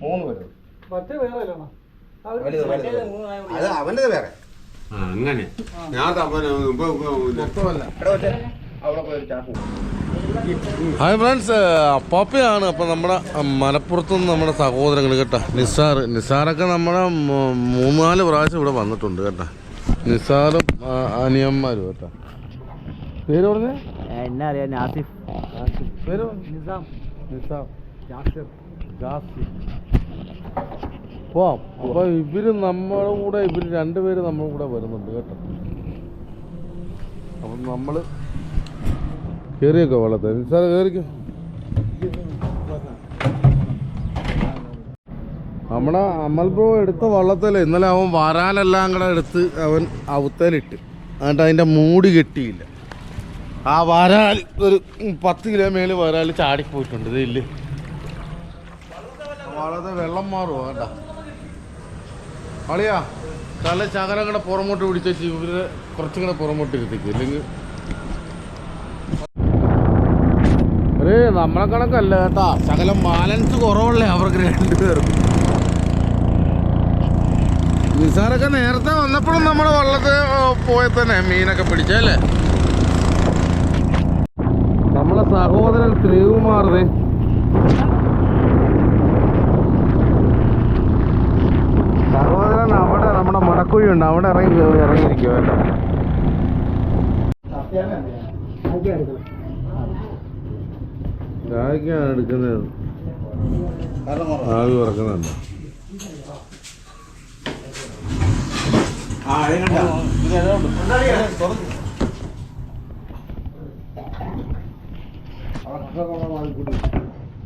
മൂന്ന് മറ്റേ വേറെ അല്ലണോ വലുത് വലുത് അത് അവന്റെത് വേറെ. ആ അങ്ങനെ. ഞാൻ തപ്പന ഇപ്പൊ മൊത്തമല്ല. എടാ ഒറ്റ. അവിടെ പോയി ഒരു ചാക്ക് ഹായ് ഫ്രണ്ട്സ് അപ്പാപ്പയാണ്. അപ്പം നമ്മുടെ മലപ്പുറത്തു നിന്ന് നമ്മുടെ സഹോദരങ്ങൾ കേട്ടോ. നിസാർ നിസാറൊക്കെ നമ്മുടെ മൂ- മൂന്നാൽ പ്രാവശ്യം ഇവിടെ വന്നിട്ടുണ്ട് കേട്ടോ. നിസാറും ആ, അനിയന്മാരും കേട്ടോ. പേര് പറഞ്ഞേ? എന്നാ അറിയാം നാസിഫ്. പേര് നിസാം. നിസാം. ജാസിർ. ജാസി പോവാം അപ്പൊ ഇവർ നമ്മുടെ കൂടെ ഇവർ രണ്ടുപേര് നമ്മുടെ കൂടെ വരുന്നുണ്ട് കേട്ടോ. അപ്പം നമ്മൾ കേറിയൊക്കെ വെള്ളത്തെ നിസാറ് കേറിക്കോ. നമ്മുടെ അമൽ ബ്രോ എടുത്ത വള്ളത്തിൽ ഇന്നലെ അവൻ വരാനെല്ലാം കൂടെ എടുത്ത് അവൻ അവത്തേലിട്ട്. എന്നിട്ട് അതിന്റെ മൂടി കെട്ടിയില്ല. ആ വരാൽ ഒരു പത്ത് കിലോ മേൽ വരാൽ ചാടിപ്പോയിട്ടുണ്ട്. ഇതില്ലേ വളരെ വെള്ളം മാറുമോ വേണ്ട. അളിയാ തല ശകലം കൂടെ പുറമോട്ട് പിടിച്ചു ഇവർ കുറച്ചും കൂടെ പുറമോട്ട് ഇരുത്തിക്കും. ഇല്ലെങ്കിൽ നമ്മളെ കണക്കല്ല കേട്ടാ. ശകലം ബാലൻസ് കുറവുള്ളേ അവർക്ക് രണ്ടുപേർക്കും. നിസാറൊക്കെ നേരത്തെ വന്നപ്പോഴും നമ്മൾ വള്ളത്തിൽ പോയ തന്നെ മീനൊക്കെ പിടിച്ചല്ലേ നമ്മളെ സഹോദരൻ ശ്രീകുമാറിനെ സഹോദരൻ അവിടെ ഉണ്ട് അവിടെ ഇറങ്ങി കേറി ഇറങ്ങിയിരിക്കും കേട്ടോ. ചായക്കാണ് എടുക്കുന്നത്. ആവി ഉറക്കുന്നുണ്ട്.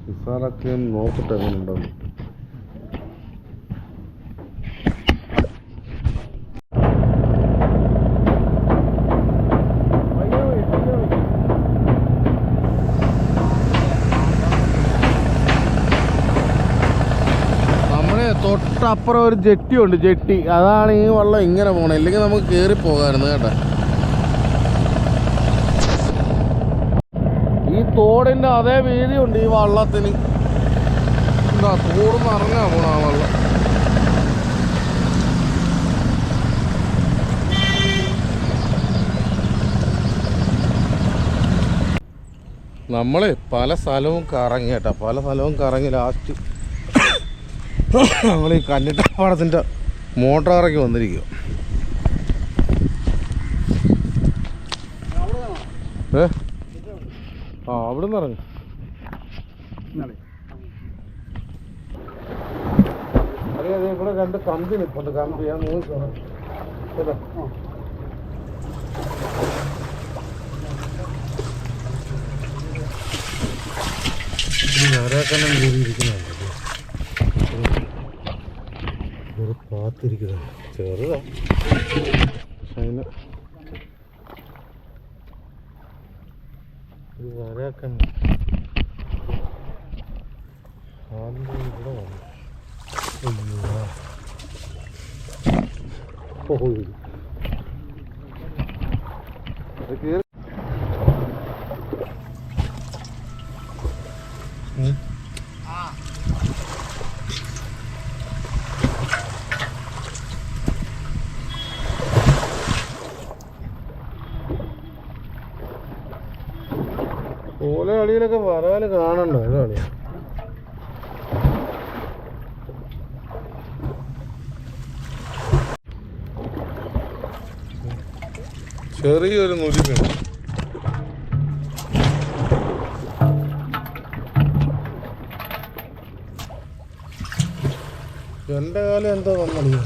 നിസാറൊക്കെ നോക്കട്ടെ എങ്ങനെ ഉണ്ടാവും തൊട്ടപ്പുറം ഒരു ജെട്ടി ഉണ്ട് ജെട്ടി. അതാണ് ഈ വെള്ളം ഇങ്ങനെ പോകണം ഇല്ലെങ്കിൽ നമുക്ക് കയറി പോകാമായിരുന്നു കേട്ടോ. ഈ തോടിന്റെ അതേ വീതിയുണ്ട് ഈ വള്ളത്തിന്. എന്താ തോട് ഇറങ്ങാ പോണ ആ വെള്ളം? നമ്മൾ പല സ്ഥലവും കറങ്ങി കേട്ടോ. പല സ്ഥലവും കറങ്ങി ലാസ്റ്റ്. നമ്മൾ ഈ കല്ലിട്ടപ്പാടത്തിന്റെ മോട്ടോർ ഇറക്കി വന്നിരിക്കുക ഏ? ആ അവിടെ നിന്ന് ഇറങ്ങി അറിയാതെ ഇവിടെ രണ്ട് കമ്പി നിൽപ്പുണ്ട് കമ്പി ഞാൻ നോക്കിക്കോണം കേട്ടോ ഞാനൊക്കെ കയറിയിരിക്കുന്നുണ്ട് ഒരു പാത്തിരിക്കുന്നുണ്ട് ചെറുതാ. അതിന് ഒരു വരയൊക്കെ ഉണ്ട്. ആദ്യം ഇവിടെ വന്നു. അയ്യോ. പോയി അത് കേറി ഉം. കളിയിലൊക്കെ വരാൽ കാണണ്ടോ? കളിയാ. ചെറിയൊരു നുലി വീണു. എന്റെ കാലം എന്താ വന്നളിയോ?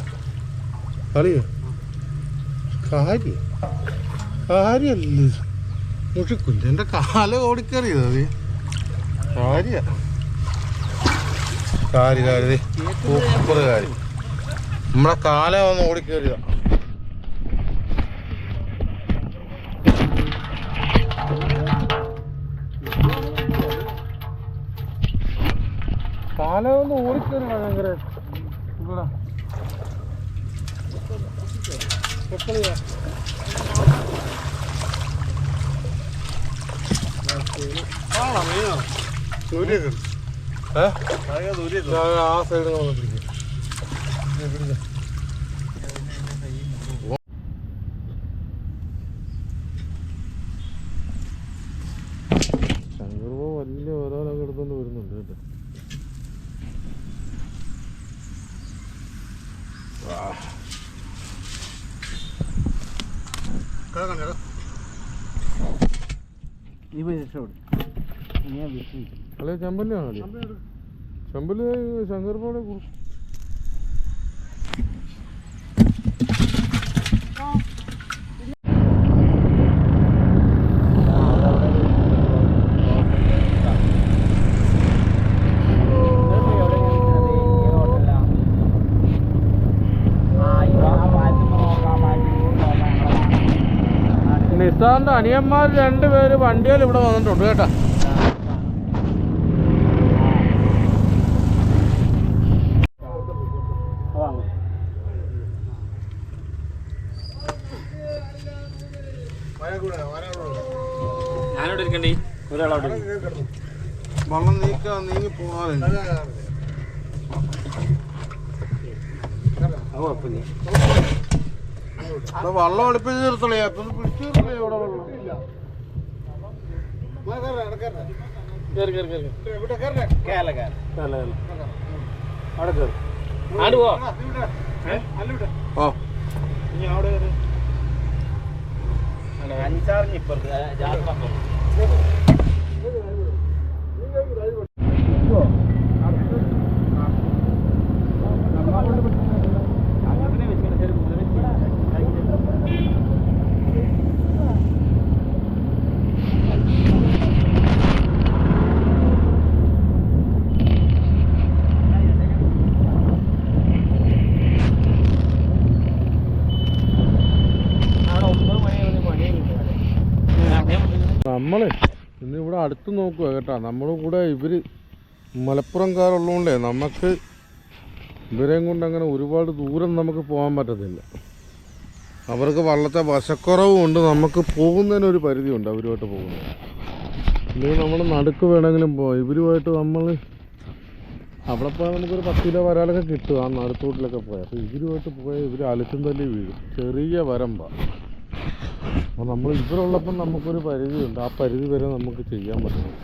കളിയോ? കാര്യം കാര്യല്ലേ? ഇത്? മുഷിക്കുഞ്ഞ് കാല ഓടിക്കറിയത് അത് കാര്യ. കാര്യം കാര്യം സൂപ്പർ കാര്യം നമ്മളെ കാല വന്ന് ഓടിക്കറിയതാ. കാല വന്ന് ഓടിക്കറി ഭയങ്കര ഇവിടെ എപ്പോഴാ ആണോ മീനാണോ സൂര്യക്ക് ഏ ആ സൈഡിൽ നമ്മൾ പിടിക്കും ശങ്കർബോ വലിയ ഓരോരൊക്കെ എടുത്തോണ്ട് വരുന്നുണ്ട് കേട്ടോ നീ പോയി രക്ഷപ്പെടും ഇനി ഞാൻ വിട്ടു അല്ലെ ചെമ്പല്ലിയാണോ ചെമ്പല്ലി ശങ്കർബോടെ കുറിച്ച് നിസാറിന്റെ അനിയന്മാർ രണ്ടുപേര് വണ്ടികൾ ഇവിടെ വന്നിട്ടുണ്ട് കേട്ടാ ഞാനിവിടെ ഇരിക്കണ്ടേ ഒരാളവിടെ വള്ളം നീക്കാ നീങ്ങി പോകാറുണ്ട് അത് കുഴപ്പമില്ല ഇവിടെ വള്ളം അടുപ്പിച്ച് നിർത്തണേ. അപ്പൊ പിടിച്ചു ഇവിടെ വെള്ളം. കേറി കേറി കേറി കേരള കേരള കേരള അവിടെ കേറി ആട് പോ ഓ അഞ്ചാറിന് ഇപ്പുറത്ത് ജാസ്തി ഒമ്പത് മണി പണി നമ്മൾ ഇന്ന് ഇവിടെ അടുത്ത് നോക്കുക കേട്ടോ. നമ്മുടെ കൂടെ ഇവർ മലപ്പുറംകാരുള്ളതുകൊണ്ടേ നമുക്ക് ഇവരെയും കൊണ്ട് അങ്ങനെ ഒരുപാട് ദൂരം നമുക്ക് പോകാൻ പറ്റത്തില്ല. അവർക്ക് വള്ളത്തെ വശക്കുറവുമുണ്ട് നമുക്ക് പോകുന്നതിനൊരു പരിധിയുണ്ട് അവരുമായിട്ട് പോകുന്നത്. ഇല്ലെങ്കിൽ നമ്മൾ നടുക്ക് വേണമെങ്കിലും പോകാം ഇവരുമായിട്ട് നമ്മൾ അവിടെ പോയാൽ നമുക്കൊരു പത്ത് കിലോ വരാലൊക്കെ കിട്ടും. ആ നടുത്തോട്ടിലൊക്കെ പോയാൽ. അപ്പോൾ ഇവരുമായിട്ട് പോയാൽ ഇവർ അലച്ചും തല്ലി വീഴും. ചെറിയ വരമ്പാണ് അപ്പോൾ നമ്മൾ ഇവരുള്ളപ്പം നമുക്കൊരു പരിധിയുണ്ട്. ആ പരിധി വരെ നമുക്ക് ചെയ്യാൻ പറ്റും.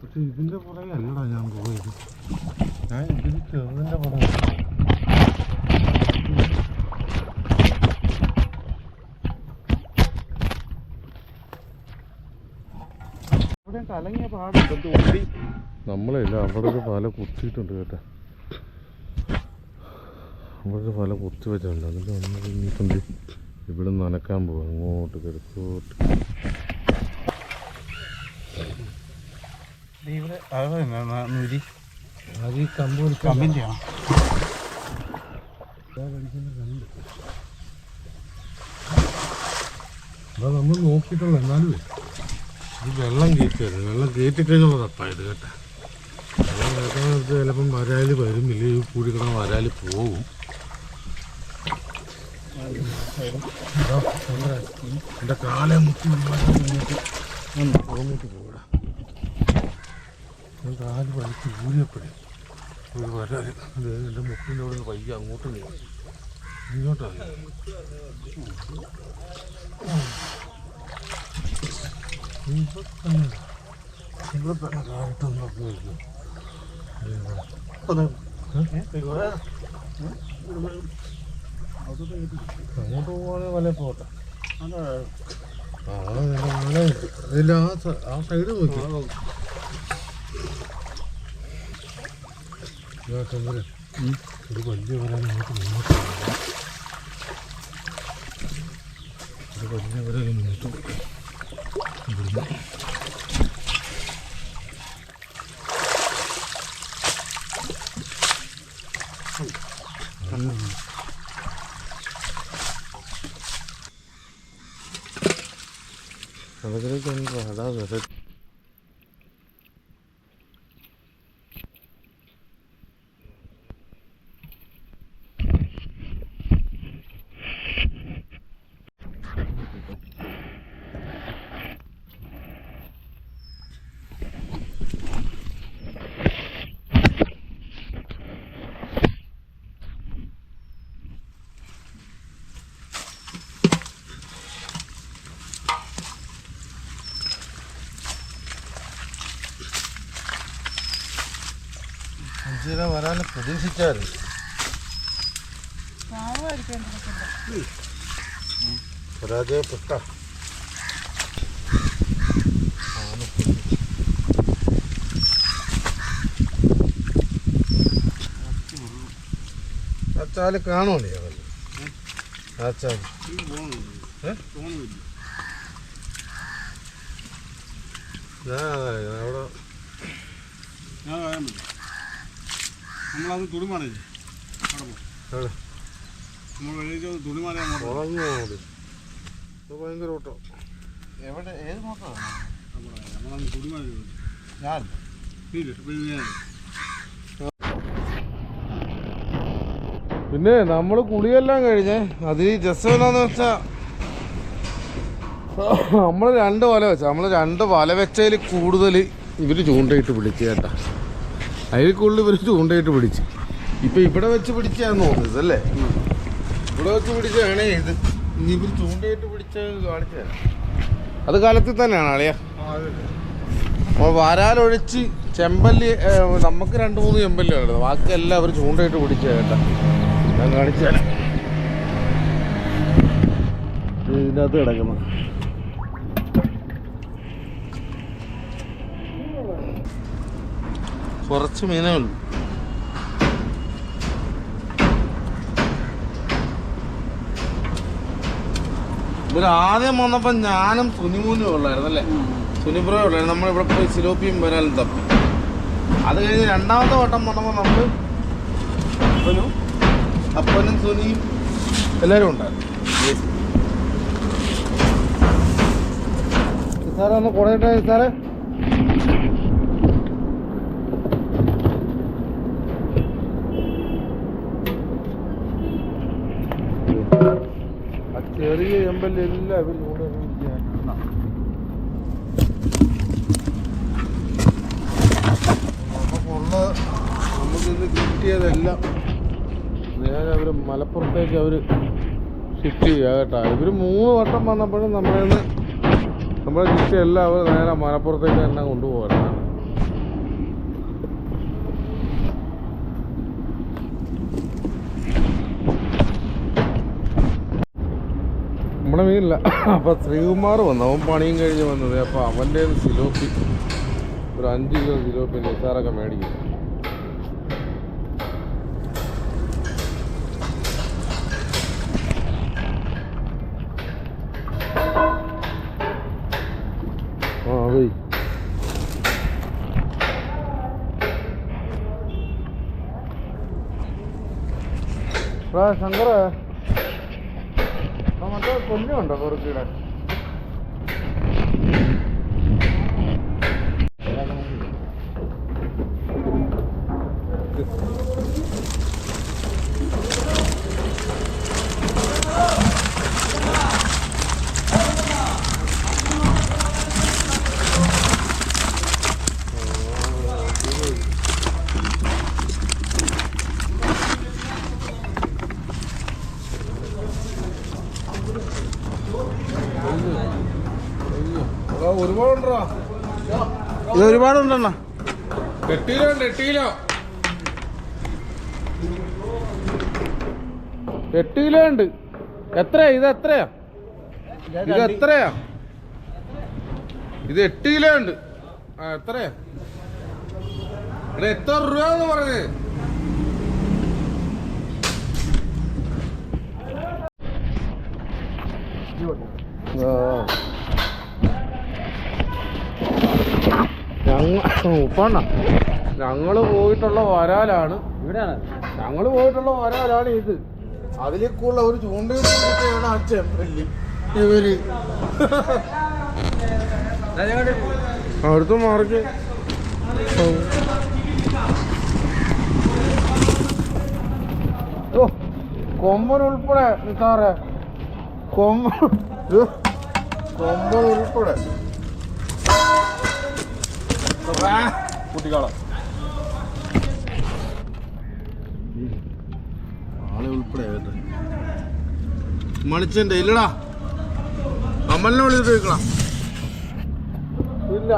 പക്ഷെ ഇതിന്റെ പുറകെ അല്ലടാ ഞാൻ പോയത്. ഞാൻ ഇതിന് ചെറുതിന്റെ പുറകെ. കലങ്ങിയ പാടുണ്ട് ഓടി നമ്മളല്ല അവിടെ ഒരു പല കുത്തിയിട്ടുണ്ട് കേട്ടോ. അവിടെ പല കുത്തി വെച്ചിട്ടുണ്ട്. ഇനിയിപ്പം ദേ ഇവിടെ നനക്കാൻ പോകും അങ്ങോട്ട് കിടക്കോട്ട് നൂരി അത് ഈ കമ്പ് വലിക്കാൻ കമ്പിന്റെ ആണോ? അതാ നമ്മൾ നോക്കിയിട്ടുള്ള എന്നാലും വെള്ളം കയറ്റിയത് വെള്ളം കയറ്റി കഴിഞ്ഞുള്ള തപ്പായത് കേട്ടോ. വെള്ളം കയറ്റാനടുത്ത് ചിലപ്പം വരാൽ വരുന്നില്ല ഈ കൂടി കിടന്ന് വരാൽ ചന്ദ്രൻ, എന്റെ കാലം മുത്തി പോകിട്ട് പോടാ ഞാൻ കാൽ വലിച്ച് ഊരിയപ്പോഴേ ഒരു വരാൽ എന്റെ മുക്കിന്റെ അവിടെ നിന്ന് പയ്യ അങ്ങോട്ട് ഇങ്ങോട്ടാണ് ഇവിടെ തന്നെ ഇവിടെ തന്നെ കാലത്തൊന്നും നോക്കി അങ്ങോട്ട് പോവാണെങ്കിൽ വല പോട്ടെ ആ സൈഡ് നോക്കി ഒരു വലിയ വല നമുക്ക് മുന്നോട്ട്. ഒരു വലിയ വല മുന്നോട്ട് പോകാം. ഇവിടുന്ന് അതൊക്കെ അതാ വെറ അഞ്ചര വരാൻ പ്രതീക്ഷിച്ചായിരുന്നു. പരാജയപ്പെട്ട. അച്ചാൽ കാണുമല്ലേ അവർ? അച്ചാൽ? ഞാൻ അവിടെ ഞാൻ പറയാൻ പറ്റും നമ്മളത് തുണി മാറി. നമ്മൾ വെളിയിൽ തുണി മാറിയാൽ ഭയങ്കര ഓട്ടം. എവിടെ? ഏത് നോക്കാം നമ്മളത് തുണിമാല ഞാൻ? പിന്നെ നമ്മൾ കുളിയെല്ലാം കഴിഞ്ഞേ അതിൽ രസം എന്താന്ന് വെച്ചാ നമ്മൾ രണ്ട് വല വെച്ച നമ്മൾ രണ്ട് വല വെച്ചതിൽ കൂടുതൽ ഇവർ ചൂണ്ടയിട്ട് വിളിച്ചേട്ടാ കേട്ടാ അതിൽ കൂടുതൽ ഇവർ ചൂണ്ടയിട്ട് പിടിച്ച്. ഇപ്പൊ ഇവിടെ വെച്ച് പിടിച്ചാന്ന് തോന്നുന്നത് അല്ലേ? ഇവിടെ വെച്ച് പിടിച്ചാണ് ഇത്. ഇവർ ചൂണ്ടയിട്ട് പിടിച്ച കാണിച്ചു അത് കാലത്തിൽ തന്നെയാണ് അളിയ. അപ്പോൾ വരാലൊഴിച്ച് ചെമ്പല്ലി നമുക്ക് രണ്ട് മൂന്ന് ചെമ്പല്ലിയാണ് ബാക്കി എല്ലാം അവർ ചൂണ്ടയിട്ട് പിടിച്ച കേട്ടാ. ഞാൻ കാണിച്ചു തരാം. ഇത് ഇതിനകത്ത് കുറച്ച് മീനേ ഉള്ളൂ. ഇവർ ആദ്യം വന്നപ്പോ ഞാനും സുനിമൂനും ഉള്ളായിരുന്നു അല്ലേ? സുനിബ്രോ ഉള്ളായിരുന്നു. നമ്മളിവിടെ പോയി സിലോപ്പിയും വരാലും തപ്പി. അത് കഴിഞ്ഞ് രണ്ടാമത്തെ വട്ടം വന്നപ്പോൾ നമ്മൾ അപ്പനും അപ്പനും സുനിയും എല്ലാവരും ഉണ്ടായിരുന്നു. സാറേ ഒന്ന് കുറയട്ടെ സാറേ ആ കിട്ടിയതെല്ലാം നേരെ അവർ മലപ്പുറത്തേക്ക് അവർ ഷിഫ്റ്റ് ചെയ്യുക കേട്ടോ. ഇവർ മൂന്ന് വട്ടം വന്നപ്പോഴും നമ്മളിൽ നിന്ന് നമ്മളെ കിട്ടിയെല്ലാം അവർ നേരെ മലപ്പുറത്തേക്ക് തന്നെ കൊണ്ടുപോകാനാണ് നമ്മുടെ മീനില്ല അപ്പൊ ശ്രീകുമാർ വന്നു. അവൻ പണിയും കഴിഞ്ഞ് വന്നത്. അപ്പൊ അവന്റെ സിലോപ്പി ഒരു അഞ്ച് കിലോ സിലോപ്പി നിസാറൊക്കെ മേടിക്കും. ആ അതെ ശങ്കര മറ്റേ കൊല്ലുണ്ടോ കുറച്ചുകൂടെ ഒരുപാടുണ്ടെണ്ണ. എട്ടിലോ ഉണ്ട് എട്ടിലോ എട്ട് കിലോ ഉണ്ട്. എത്രയാ? ഇത് എത്രയാ? ഇത് എത്രയാ? ഇത് എട്ട് കിലോ ഉണ്ട്. ആ എത്രയാ? എടാ എത്ര രൂപ എന്ന് പറഞ്ഞത് ആ. ഞങ്ങൾ ഉപ്പണ്ണ ഞങ്ങൾ പോയിട്ടുള്ള വരാലാണ്. ഇവിടെയാണ്. ഞങ്ങൾ പോയിട്ടുള്ള വരാലാണ് ഇത്. അതിലേക്കുള്ള ഒരു ചൂണ്ടയിട്ടാണ് ആ ചെമ്പല്ലി. ഇവർ. അടുത്ത മാർക്ക് ഓ. കൊമ്പൻ ഉൾപ്പെടെ നിസാറേ കൊമ്പൻ കൊമ്പൻ ഉൾപ്പെടെ. കുട്ടിക്കാളോ ആളെ ഉൾപ്പെടെ മണിച്ചന്റെ ഇല്ലടാ. അമ്മലിനെ വിളിച്ചിട്ട് വെക്കണം ഇല്ല.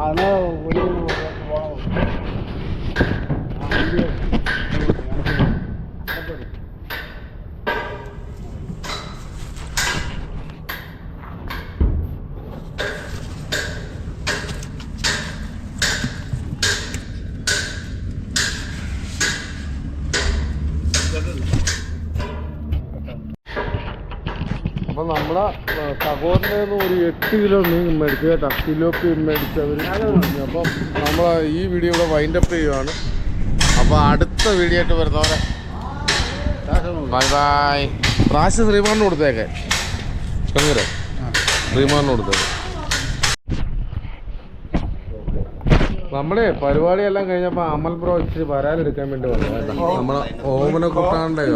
അന്ന് എട്ട് കിലോ മീൻ മേടിച്ചു കേട്ടോ. കിലോക്ക് മേടിച്ചവർ അപ്പം നമ്മൾ ഈ വീഡിയോ ഇവിടെ വൈൻഡപ്പ് ചെയ്യുവാണ്. അപ്പോൾ അടുത്ത വീഡിയോ ആയിട്ട് വരുന്നവരെ ബൈ ബൈ പ്രാശ് ശ്രീമാറിന് കൊടുത്തേക്കെ. ശങ്കര ശ്രീമാറിന് കൊടുത്തേക്കെ. നമ്മുടെ പരിപാടിയെല്ലാം കഴിഞ്ഞപ്പോ അമൽ ബ്രോ ഇച്ചിരി വരാലെടുക്കാൻ വേണ്ടി വന്നു നമ്മളെ ഓമന കൂട്ടാണ്ടേ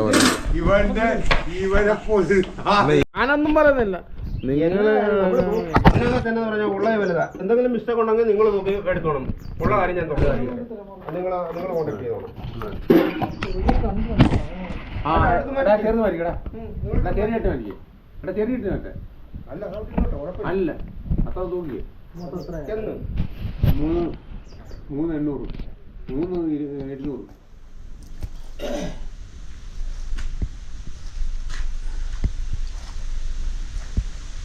ഞാനൊന്നും പറയുന്നില്ല. തന്നെ പറഞ്ഞാൽ ഉള്ളത് വലുതാ. എന്തെങ്കിലും മിസ്റ്റേക്ക് ഉണ്ടെങ്കിൽ നിങ്ങൾ നോക്കി എടുത്തോണം ഉള്ള കാര്യം ഞാൻ തുറന്നു നിങ്ങൾ നിങ്ങൾ കോൺടാക്ട് ചെയ്തോണം ചേർന്ന് മരിക്കടാ ചെറിയിട്ട് മരിക്കേ എടാ. ചെറിയിട്ട് മറ്റേ അല്ല അത്ര തൂക്കിയേ. മൂന്ന് മൂന്ന് എണ്ണൂറ്. മൂന്ന് ഇരു-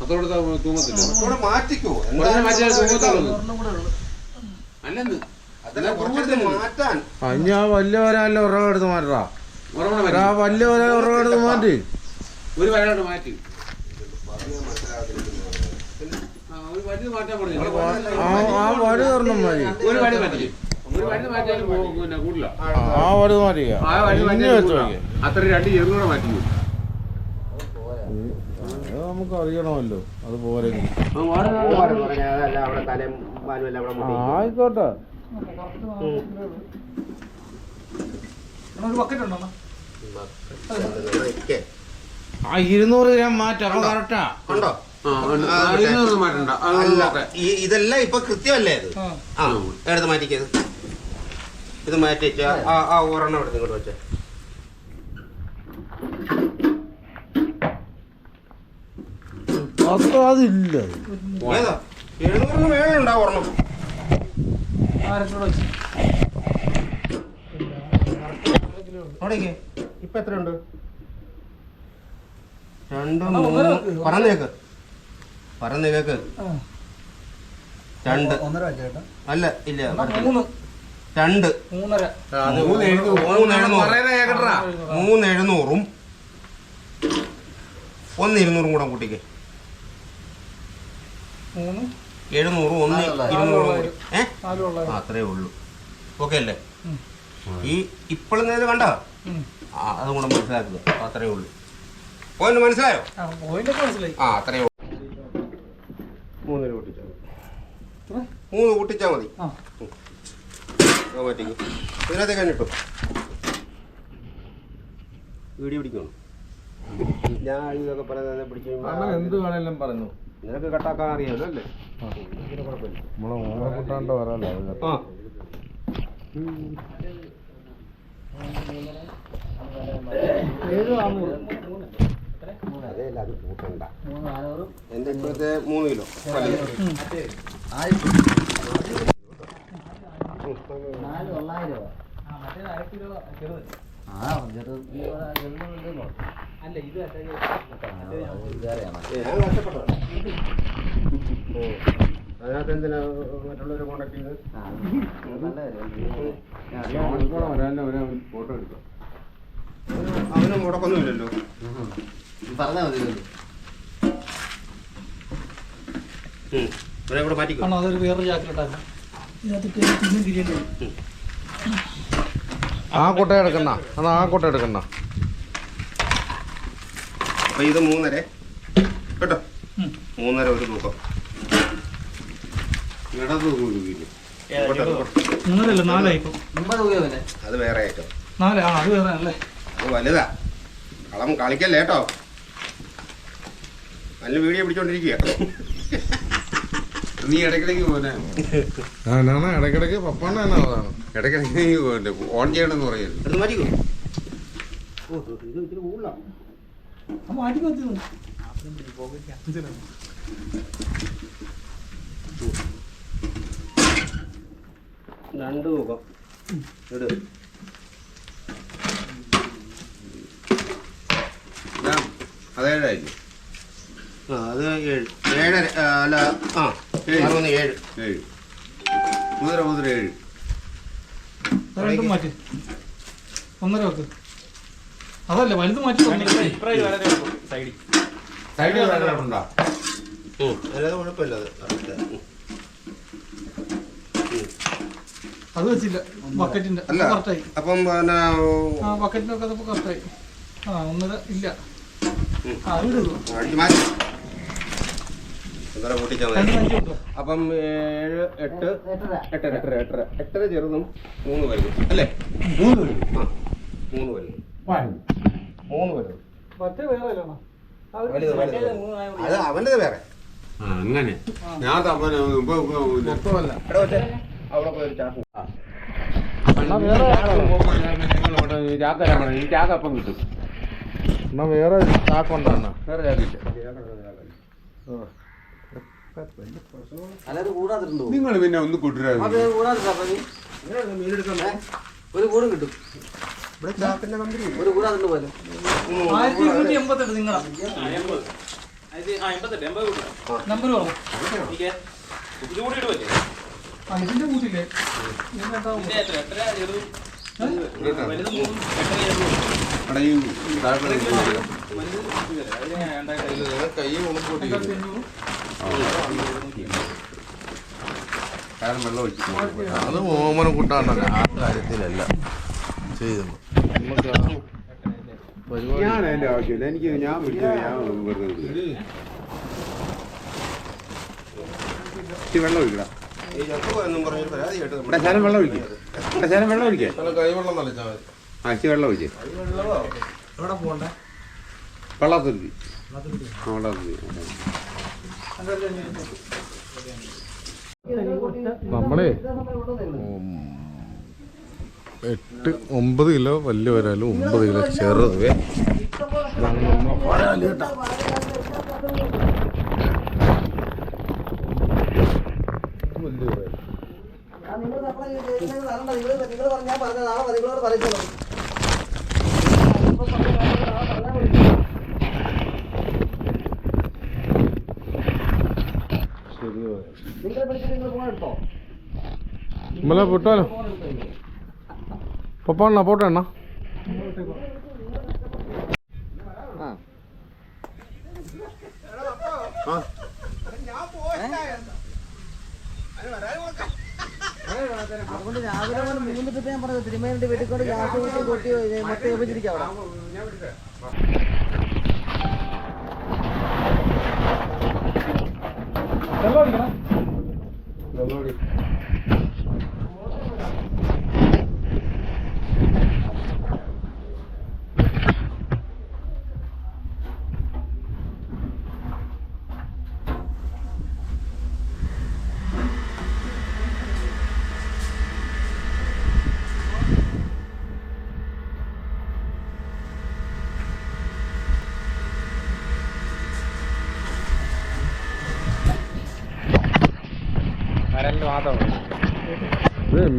അതോടെ തൂങ്ങത്തില്ല. ഇവിടെ മാറ്റിക്കോ. അല്ലെന്ന്. മാറ്റാൻ. അഞ്ഞ ആ വലിയ ഒരാളെ ഉറവ് എടുത്ത് മാറ്റാ. ആ വലിയ ഒരാളെ ഉറവ് എടുത്ത് മാറ്റി. ഒരു വരാണ്ട് മാറ്റി. ആ, ഒരു വഴി മാറ്റാൻ പറഞ്ഞു. ആ ആ വടി തുറന്നും മതി ഒരു വഴി മാറ്റി ആ വടി മാറ്റിക്ക. അത്ര രണ്ട് ചെറുകൂടെ മാറ്റി അത് നമുക്ക് അറിയണമല്ലോ അത് പോരെ. ആയിക്കോട്ടെ. ആ ഇരുന്നൂറ് ഗ്രാം മാറ്റാ. കറക്റ്റാ. അല്ല ഇതെല്ലാം ഇപ്പൊ കൃത്യമല്ലേ ഇത്? ആ. എടുത്ത് മാറ്റിക്കത് ഇത്. മാറ്റിച്ചാ ആ ആ ഒരെണ്ണം എടുത്ത് ഇങ്ങോട്ട് വെച്ചേ. അത് അതില്ല. ഏതാ? എഴുന്നൂറിന് മേളുണ്ടാവും ഒരെണ്ണം? അവിടേക്ക്. ഇപ്പൊ എത്രയുണ്ട്? രണ്ട് മൂന്ന്. പറഞ്ഞേക്ക് രണ്ട്. അല്ല ഇല്ല മൂന്ന്. മൂന്ന് എഴുന്നൂറും. ഒന്ന് ഇരുന്നൂറും കൂടെ കൂട്ടിക്ക്. എഴുന്നൂറും ഒന്ന് ഇരുന്നൂറ് കൂടി. ഏ? അത്രേ ഉള്ളൂ. ഓക്കെ അല്ലേ? ഈ ഇപ്പോഴും നേരം കണ്ട? അതും കൂടെ മനസ്സിലാക്കുക. അത്രേ ഉള്ളൂ. പോയിന്റ് മനസ്സിലായോ? ആ അത്രേ ഉള്ളൂ. മൂന്ന് രൂപ കൂട്ടിച്ചാൽ മതി മൂന്ന് കൂട്ടിച്ചാൽ മതി. മാറ്റിക്കോ. ഇതിനകത്തേക്ക് വീഡിയോ പിടിക്കണം ഞാൻ ഇതൊക്കെ പറയുന്നത് പിടിച്ചു എന്ത് വേണേലും പറഞ്ഞു നിനക്ക് കട്ടാക്കാൻ അറിയാമല്ലോ അല്ലേ? നമ്മളെ ഓമന കുട്ടാണ്ട് വരാല്ലോ. ആ. അതെയല്ല അത് കൂട്ടണ്ട. എന്റെ ഇപ്പോഴത്തെ മൂന്ന് കിലോ ഞാൻ കഷ്ടപ്പെട്ടതാണ് അതിനകത്ത് എന്തിനാ മറ്റുള്ളവരെ കോണ്ടാക്ട് ചെയ്ത് ഇവിടെ ഫോട്ടോ എടുക്കാം അവന് മുടക്കൊന്നുമില്ലല്ലോ ഉം. ഇവരെ കൂടെ മാറ്റിക്കോ. അതൊരു വേറൊരു ജാക്കറ്റാണ് ഇതിനകത്ത് ബിരിയാണി. ആ കൊട്ട എടുക്കണ്ട. എന്നാ ആ കൊട്ട എടുക്കണ്ട. അപ്പൊ ഇത് മൂന്നര. കേട്ടോ? മൂന്നര ഒരു തൂക്കം. ഇടത് ഇങ്ങോട്ട്. മൂന്നരല്ല നാലായി ഇപ്പം അത് വേറെ ആയിട്ടോ നാല് ആ അത് വേറെ അല്ലേ? അത് വലുതാ. കളം കളിക്കല്ലേ കേട്ടോ? നല്ല വീഡിയോ പിടിച്ചോണ്ടിരിക്കുക നീ ഇടയ്ക്കിടയ്ക്ക് ഇടക്കിടക്ക് എന്നാ ഇടയ്ക്കിടയ്ക്ക് പപ്പാണ്ണ എന്നാ അതാണ് ഇടയ്ക്കിടയ്ക്ക് നീ പോലെ ഓൺ ചെയ്യണമെന്ന് കൊത്തി രണ്ട് തൂക്കം ഇട്. അതേഴായില്ലേ ആ അത് ഏഴ്. ഏഴര ആ, അല്ല ആ. അറുപത് ഏഴ്. ഏഴ്. മുതിര മുതിര ഏഴ്. രണ്ടും മാറ്റി. ഒന്നര വെക്ക്. അതല്ല വലുത് മാറ്റി സൈഡിൽ. ഉം, അല്ലാതെ കുഴപ്പമില്ല അത്. അത് വെച്ചില്ല. ബക്കറ്റിന്റെ. കറക്റ്റായി അപ്പം പിന്നെ ആ ബക്കറ്റിനൊക്കെ അതപ്പോൾ കറക്റ്റായി ആ ഒന്നര ഇല്ല. ആ അത് ഒന്നര കൂട്ടിച്ചാൽ മതി. അപ്പം ഏഴ് എട്ട് എട്ടര. എട്ടര എട്ടര എട്ടര. ചെറുതും മൂന്ന് വലുതും. അല്ലേ? മൂന്ന് വരും. ആ മൂന്ന് വലുതും. മൂന്ന് വലുതും. അത് വേറെ. ആ അങ്ങനെ. ഞാൻ അവിടെ പോയി ചാക്ക്. ഈ അപ്പം കിട്ടും. എന്നാ വേറെ ചാക്കുണ്ടോ അണ്ണാ വേറെ ചാക്കില്ല അല്ലാതെ കൂടാതിട്ടുണ്ടോ നിങ്ങൾ പിന്നെ ഒന്ന് മീനെടുക്കാൻ ഒരു കൂടും കിട്ടും. ഇവിടെ ചാക്കിന്റെ കമ്പനി ഒരു കൂടാതിട്ട് പോലെ. ആയിരത്തി ഇരുന്നൂറ്റി എൺപത്തെട്ട് നിങ്ങളാ? നമ്പർ ഇതിന്റെ കൂട്ടില്ലേ? കൈ ഉണക്കൂട്ടി അത് ഓമന കൂട്ടാണ് ആ കാര്യത്തിലല്ല. ചെയ്തു. ഞാൻ അതിന്റെ ആവശ്യമില്ല എനിക്ക് ഞാൻ വിളിച്ചത് ഞാൻ വെറുതെ വെള്ളം ഒഴിക്കടാ. ശാലം വെള്ളം ഒഴിക്കുക ഇവിടെ വെള്ളം ഒഴിക്കുക ആ ഇച്ചിരി വെള്ളം ഒഴിക്കുക പോകണ്ടേ? ആ വെള്ളത്തുരുത്തി. നമ്മളെ? എട്ട് ഒമ്പത് കിലോ വലിയ വരാലും ഒമ്പത് കിലോ ചെറുത്. വരാൽ കേട്ടാ. പൊട്ടാലോ പപ്പാണ്ണ പോട്ടെ അണ്ണ അതുകൊണ്ട് രാവിലെ മൂന്നിട്ട് മൂന്ന് ഞാൻ പറഞ്ഞത് തിരുമേനിന്റെ വീട്ടിൽ കൊണ്ട് ഗ്യാസ് കൂട്ടി കൊട്ടി മറ്റേ വെച്ചിരിക്കാം അവിടെ വെള്ളം അടിക്കണം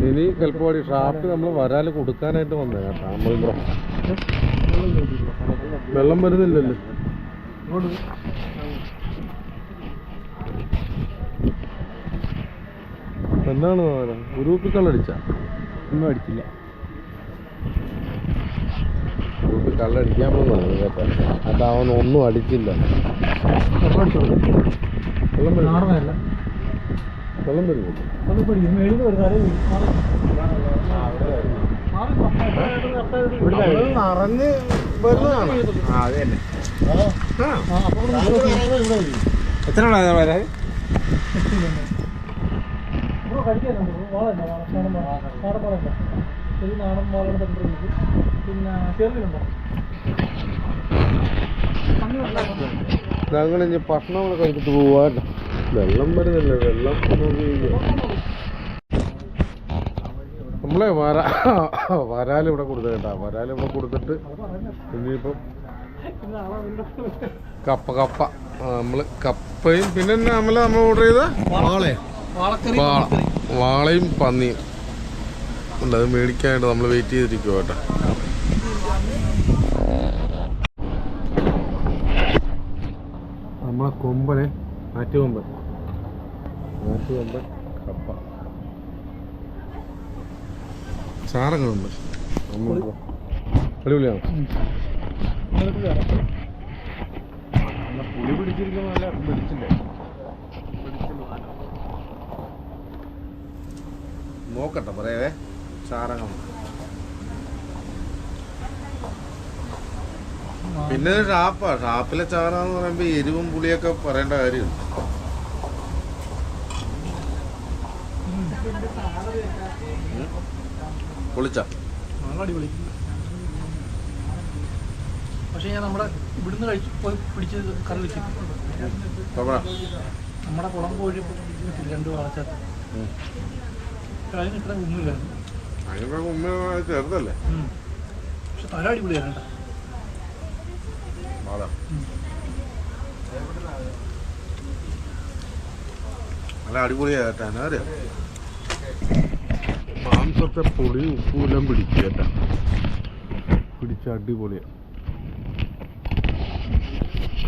ഇത് മിനി ഷാപ്പ് നമ്മൾ വരാൽ കൊടുക്കാനായിട്ട് വന്നേ. കേട്ടോ വെള്ളം വരുന്നില്ലല്ലോ. എന്താണ് കുപ്പി കള്ളടിച്ച ഒന്നും അടിച്ചില്ല. കുപ്പി കള്ളടിക്കാൻ പോകുന്നതാണ് കേട്ടോ അത് അവൻ ഒന്നും അടിച്ചില്ല. വെള്ളം വരുന്നു നാടനല്ല വെള്ളം വരുന്നില്ല നിറഞ്ഞ് വരുന്നതാണ് എത്ര വരാൻ ഞങ്ങൾ ഇനി ഭക്ഷണം കഴിച്ചിട്ട് പോവാല്ലോ വെള്ളം വരുന്നില്ല വെള്ളം. നമ്മളെ വര വരാൽ ഇവിടെ കൊടുത്ത കേട്ടാ. വരാൽ ഇവിടെ കൊടുത്തിട്ട് ഇനിയിപ്പം കപ്പ കപ്പ. നമ്മൾ കപ്പയും പിന്നെ നമ്മൾ നമ്മൾ ഓർഡർ ചെയ്ത വാളയും പന്നിയും. ഉണ്ട് അത് മേടിക്കാനായിട്ട് നമ്മൾ വെയിറ്റ് ചെയ്തിരിക്കുക കേട്ടോ. നമ്മളെ കൊമ്പനെ ആറ്റുകൊമ്പൻ ആറ്റുകൊമ്പൻ കപ്പ ചാറങ്ങളുണ്ട് അടിപൊളിയാണ്. പുളി പിടിച്ചിരിക്കുന്ന നല്ല പിടിച്ചില്ലേ? നോക്കട്ടെ പറയവേ. ചാരകം പിന്നെ ഷാപ്പാ. ഷാപ്പിലെ ചാറാന്ന് പറയുമ്പോ എരിവും പുളിയൊക്കെ പറയേണ്ട കാര്യമുണ്ട്. പൊളിച്ച. നല്ല അടിപൊളി. പക്ഷേ ഞാൻ നമ്മുടെ ഇവിടുന്ന് കഴിച്ച് പോയി പിടിച്ച് കറി വെക്കും. നമ്മുടെ കുളം കോഴി രണ്ട് വളച്ചത് അതിന് ഇത്ര ഒന്നുമില്ലായിരുന്നു അതിനൊക്കെ ഉമ്മ ചെറുതല്ലേ? പക്ഷെ തല അടിപൊളിയായിരുന്നു നല്ല അടിപൊളിയായിട്ടാ എന്നാ മാംസത്തെ പൊടി ഉപ്പൂലം പിടിക്കുക പിടിച്ച അടിപൊളിയാ.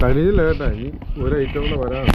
കഴിഞ്ഞില്ല കേട്ടാ ഇനി ഒരു ഐറ്റം കൂടെ വരാം.